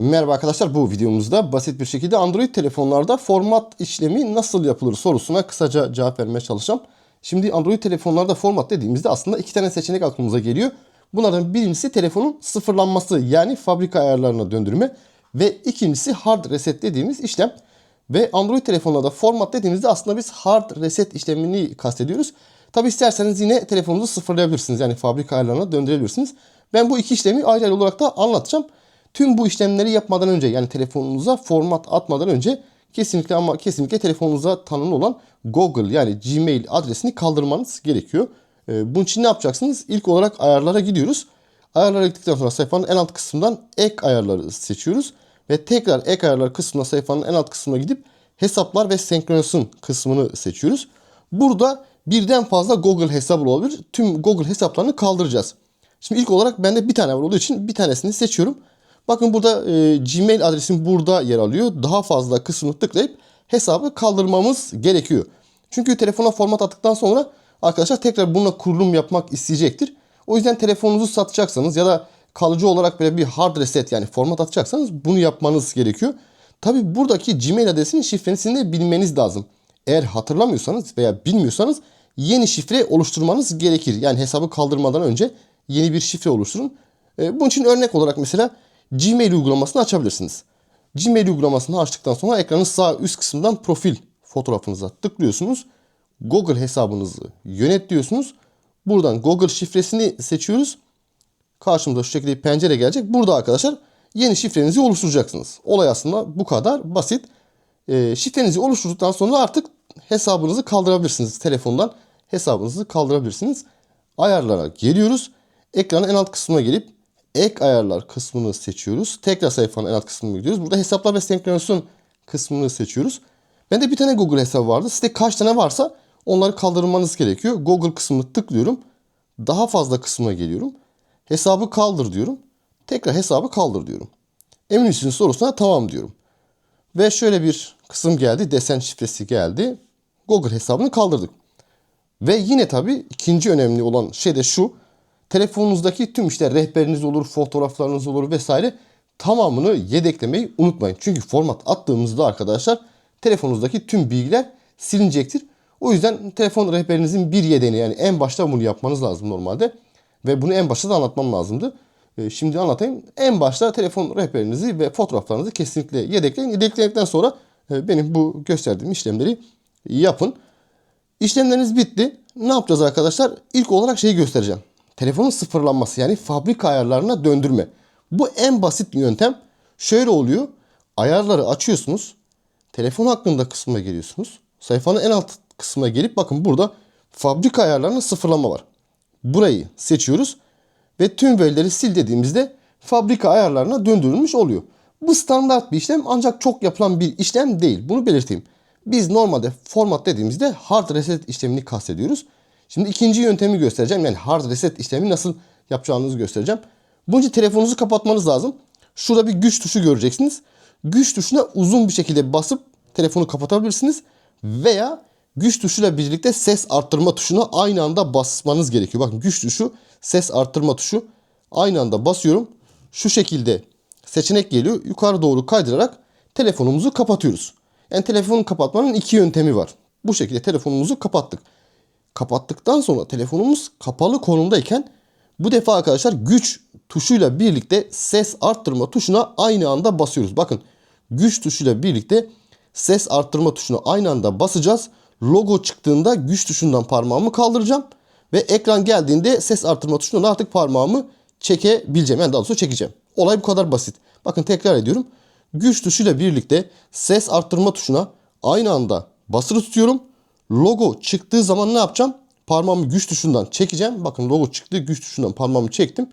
Merhaba arkadaşlar bu videomuzda basit bir şekilde Android telefonlarda format işlemi nasıl yapılır sorusuna kısaca cevap vermeye çalışacağım. Şimdi Android telefonlarda format dediğimizde aslında iki tane seçenek aklımıza geliyor. Bunlardan birincisi telefonun sıfırlanması yani fabrika ayarlarına döndürme ve ikincisi hard reset dediğimiz işlem. Ve Android telefonlarda format dediğimizde aslında biz hard reset işlemini kastediyoruz. Tabi isterseniz yine telefonunuzu sıfırlayabilirsiniz. Yani fabrika ayarlarına döndürebilirsiniz. Ben bu iki işlemi ayrı ayrı olarak da anlatacağım. Tüm bu işlemleri yapmadan önce yani telefonunuza format atmadan önce kesinlikle ama kesinlikle telefonunuza tanımlı olan Google yani Gmail adresini kaldırmanız gerekiyor. Ee, bunun için ne yapacaksınız? İlk olarak ayarlara gidiyoruz. Ayarlara gittikten sonra sayfanın en alt kısmından ek ayarları seçiyoruz. Ve tekrar ek ayarlar kısmına sayfanın en alt kısmına gidip hesaplar ve senkronizasyon kısmını seçiyoruz. Burada birden fazla Google hesabı olabilir. Tüm Google hesaplarını kaldıracağız. Şimdi ilk olarak bende bir tane var olduğu için bir tanesini seçiyorum. Bakın burada e, Gmail adresim burada yer alıyor. Daha fazla kısmını tıklayıp hesabı kaldırmamız gerekiyor. Çünkü telefona format attıktan sonra arkadaşlar tekrar bununla kurulum yapmak isteyecektir. O yüzden telefonunuzu satacaksanız ya da kalıcı olarak böyle bir hard reset yani format atacaksanız bunu yapmanız gerekiyor. Tabi buradaki Gmail adresinin şifresini de bilmeniz lazım. Eğer hatırlamıyorsanız veya bilmiyorsanız yeni şifre oluşturmanız gerekir. Yani hesabı kaldırmadan önce yeni bir şifre oluşturun. E, bunun için örnek olarak mesela Gmail uygulamasını açabilirsiniz. Gmail uygulamasını açtıktan sonra ekranın sağ üst kısmından profil fotoğrafınıza tıklıyorsunuz. Google hesabınızı yönet diyorsunuz. Buradan Google şifresini seçiyoruz. Karşımıza şu şekilde bir pencere gelecek. Burada arkadaşlar yeni şifrenizi oluşturacaksınız. Olay aslında bu kadar basit. E, şifrenizi oluşturduktan sonra artık hesabınızı kaldırabilirsiniz. Telefondan hesabınızı kaldırabilirsiniz. Ayarlara geliyoruz. Ekranın en alt kısmına gelip ek ayarlar kısmını seçiyoruz. Tekrar sayfanın en alt kısmına gidiyoruz. Burada hesaplar ve senkronizasyon kısmını seçiyoruz. Bende bir tane Google hesabı vardı. Sizde kaç tane varsa onları kaldırmanız gerekiyor. Google kısmını tıklıyorum. Daha fazla kısmına geliyorum. Hesabı kaldır diyorum. Tekrar hesabı kaldır diyorum. Emin misiniz sorusuna tamam diyorum. Ve şöyle bir kısım geldi. Desen şifresi geldi. Google hesabını kaldırdık. Ve yine tabii ikinci önemli olan şey de şu. Telefonunuzdaki tüm işte rehberiniz olur, fotoğraflarınız olur vesaire tamamını yedeklemeyi unutmayın. Çünkü format attığımızda arkadaşlar telefonunuzdaki tüm bilgiler silinecektir. O yüzden telefon rehberinizin bir yedeğini yani en başta bunu yapmanız lazım normalde. Ve bunu en başta da anlatmam lazımdı. Ee, Şimdi anlatayım. En başta telefon rehberinizi ve fotoğraflarınızı kesinlikle yedekleyin. Yedekledikten sonra e, benim bu gösterdiğim işlemleri yapın. İşlemleriniz bitti. Ne yapacağız arkadaşlar? İlk olarak şeyi göstereceğim. Telefonun sıfırlanması yani fabrika ayarlarına döndürme. Bu en basit yöntem. Şöyle oluyor. Ayarları açıyorsunuz. Telefon hakkında kısmına geliyorsunuz. Sayfanın en alt kısmına gelip bakın burada fabrika ayarlarına sıfırlama var. Burayı seçiyoruz ve tüm verileri sil dediğimizde fabrika ayarlarına döndürülmüş oluyor. Bu standart bir işlem ancak çok yapılan bir işlem değil. Bunu belirteyim. Biz normalde format dediğimizde hard reset işlemini kastediyoruz. Şimdi ikinci yöntemi göstereceğim. Yani hard reset işlemi nasıl yapacağınızı göstereceğim. Bunun telefonunuzu kapatmanız lazım. Şurada bir güç tuşu göreceksiniz. Güç tuşuna uzun bir şekilde basıp telefonu kapatabilirsiniz. Veya güç tuşuyla birlikte ses arttırma tuşuna aynı anda basmanız gerekiyor. Bakın güç tuşu, ses arttırma tuşu aynı anda basıyorum. Şu şekilde seçenek geliyor. Yukarı doğru kaydırarak telefonumuzu kapatıyoruz. Yani telefonu kapatmanın iki yöntemi var. Bu şekilde telefonumuzu kapattık. Kapattıktan sonra telefonumuz kapalı konumdayken bu defa arkadaşlar güç tuşuyla birlikte ses arttırma tuşuna aynı anda basıyoruz. Bakın güç tuşuyla birlikte ses arttırma tuşuna aynı anda basacağız. Logo çıktığında güç tuşundan parmağımı kaldıracağım. Ve ekran geldiğinde ses arttırma tuşundan artık parmağımı çekebileceğim. Yani daha doğrusu çekeceğim. Olay bu kadar basit. Bakın tekrar ediyorum. Güç tuşuyla birlikte ses arttırma tuşuna aynı anda basılı tutuyorum. Logo çıktığı zaman ne yapacağım? Parmağımı güç tuşundan çekeceğim. Bakın logo çıktı. Güç tuşundan parmağımı çektim.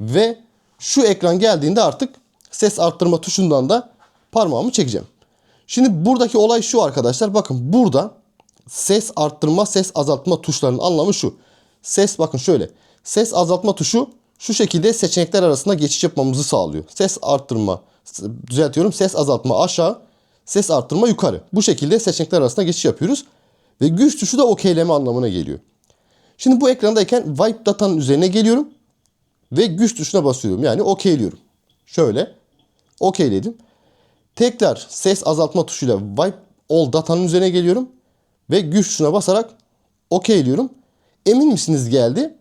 Ve şu ekran geldiğinde artık ses arttırma tuşundan da parmağımı çekeceğim. Şimdi buradaki olay şu arkadaşlar. Bakın burada ses arttırma, ses azaltma tuşlarının anlamı şu. Ses bakın şöyle. Ses azaltma tuşu şu şekilde seçenekler arasında geçiş yapmamızı sağlıyor. Ses arttırma, düzeltiyorum. Ses azaltma aşağı, ses arttırma yukarı. Bu şekilde seçenekler arasında geçiş yapıyoruz. Ve güç tuşu da okeyleme anlamına geliyor. Şimdi bu ekrandayken wipe datanın üzerine geliyorum. Ve güç tuşuna basıyorum. Yani okeyliyorum. Şöyle. Okeyledim. Tekrar ses azaltma tuşuyla wipe all data'nın üzerine geliyorum. Ve güç tuşuna basarak okeyliyorum. Emin misiniz geldi?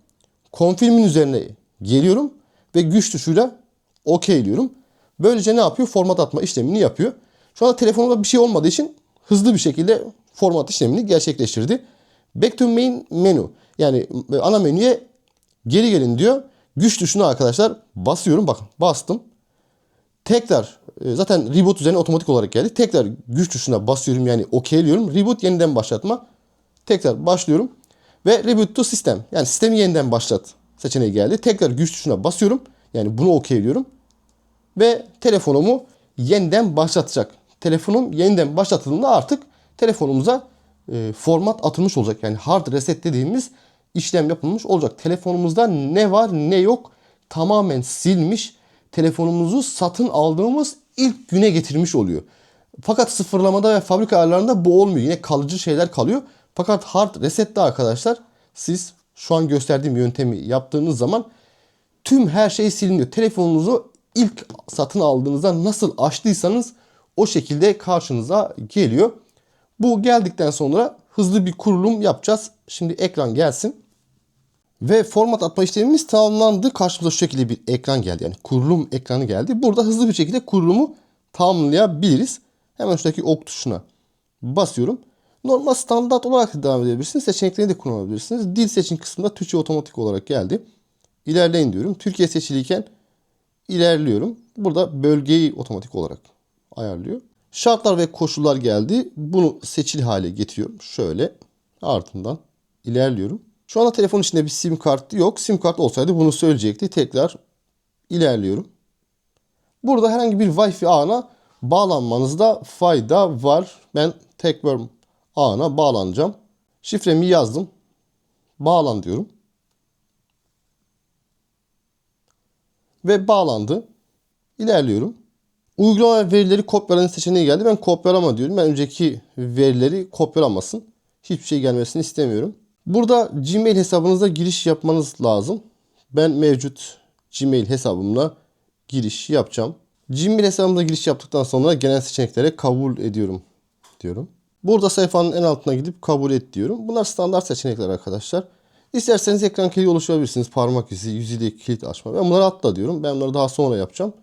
Confirm'in üzerine geliyorum ve güç tuşuyla okeyliyorum. Böylece ne yapıyor? Format atma işlemini yapıyor. Şu anda telefonumda bir şey olmadığı için hızlı bir şekilde format işlemini gerçekleştirdi. Back to main menu. Yani ana menüye geri gelin diyor. Güç tuşuna arkadaşlar basıyorum. Bakın bastım. Tekrar e, zaten reboot üzerine otomatik olarak geldi. Tekrar güç tuşuna basıyorum yani okeyliyorum. Reboot yeniden başlatma. Tekrar başlıyorum. Ve reboot to system. Yani sistemi yeniden başlat seçeneği geldi. Tekrar güç tuşuna basıyorum. Yani bunu okeyliyorum. Ve telefonumu yeniden başlatacak. Telefonum yeniden başlatıldığında artık telefonumuza e, format atılmış olacak. Yani hard reset dediğimiz işlem yapılmış olacak. Telefonumuzda ne var ne yok tamamen silmiş. Telefonumuzu satın aldığımız ilk güne getirmiş oluyor. Fakat sıfırlamada ve fabrika ayarlarında bu olmuyor. Yine kalıcı şeyler kalıyor. Fakat hard resette arkadaşlar siz şu an gösterdiğim yöntemi yaptığınız zaman tüm her şey siliniyor. Telefonunuzu ilk satın aldığınızda nasıl açtıysanız o şekilde karşınıza geliyor. Bu geldikten sonra hızlı bir kurulum yapacağız. Şimdi ekran gelsin. Ve format atma işlemimiz tamamlandı. Karşımıza şu şekilde bir ekran geldi. Yani kurulum ekranı geldi. Burada hızlı bir şekilde kurulumu tamamlayabiliriz. Hemen şuradaki ok tuşuna basıyorum. Normal standart olarak da devam edebilirsiniz. Seçenekleri de kullanabilirsiniz. Dil seçin kısmında Türkçe otomatik olarak geldi. İlerleyin diyorum. Türkiye seçiliyken ilerliyorum. Burada bölgeyi otomatik olarak ayarlıyor. Şartlar ve koşullar geldi. Bunu seçili hale getiriyorum. Şöyle ardından ilerliyorum. Şu anda telefon içinde bir sim kart yok. Sim kart olsaydı bunu söyleyecekti. Tekrar ilerliyorum. Burada herhangi bir Wi-Fi ağına bağlanmanızda fayda var. Ben Techworm ağına bağlanacağım. Şifremi yazdım. Bağlan diyorum. Ve bağlandı. İlerliyorum. Uygulama verileri kopyalanan seçeneği geldi. Ben kopyalama diyorum. Ben önceki verileri kopyalamasın. Hiçbir şey gelmesini istemiyorum. Burada Gmail hesabınıza giriş yapmanız lazım. Ben mevcut Gmail hesabımla giriş yapacağım. Gmail hesabımda giriş yaptıktan sonra genel seçeneklere kabul ediyorum diyorum. Burada sayfanın en altına gidip kabul et diyorum. Bunlar standart seçenekler arkadaşlar. İsterseniz ekran kilidi oluşturabilirsiniz. Parmak izi, yüz ile kilit açma. Ben bunları atla diyorum. Ben bunları daha sonra yapacağım.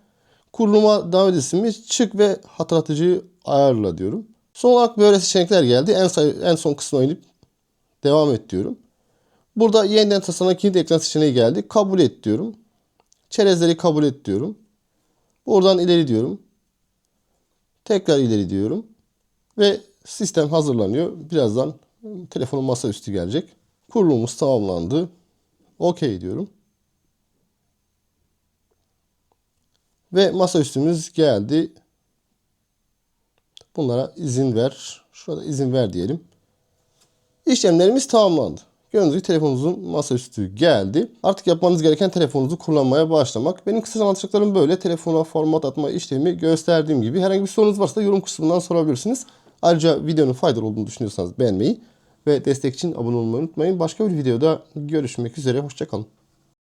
Kuruluma devam edilsiniz. Çık ve hatırlatıcıyı ayarla diyorum. Son olarak böyle seçenekler geldi. En, en son kısmına inip devam et diyorum. Burada yeniden tasarlanan kilit ekran seçeneği geldi. Kabul et diyorum. Çerezleri kabul et diyorum. Buradan ileri diyorum. Tekrar ileri diyorum. Ve sistem hazırlanıyor. Birazdan telefonun masaüstü gelecek. Kurulumumuz tamamlandı. OK diyorum. Ve masaüstümüz geldi. Bunlara izin ver. Şurada izin ver diyelim. İşlemlerimiz tamamlandı. Gördüğünüz gibi telefonunuzun masaüstü geldi. Artık yapmanız gereken telefonunuzu kullanmaya başlamak. Benim kısaca anlatacaklarım böyle. Telefona format atma işlemi gösterdiğim gibi. Herhangi bir sorunuz varsa yorum kısmından sorabilirsiniz. Ayrıca videonun faydalı olduğunu düşünüyorsanız beğenmeyi ve destek için abone olmayı unutmayın. Başka bir videoda görüşmek üzere. Hoşçakalın.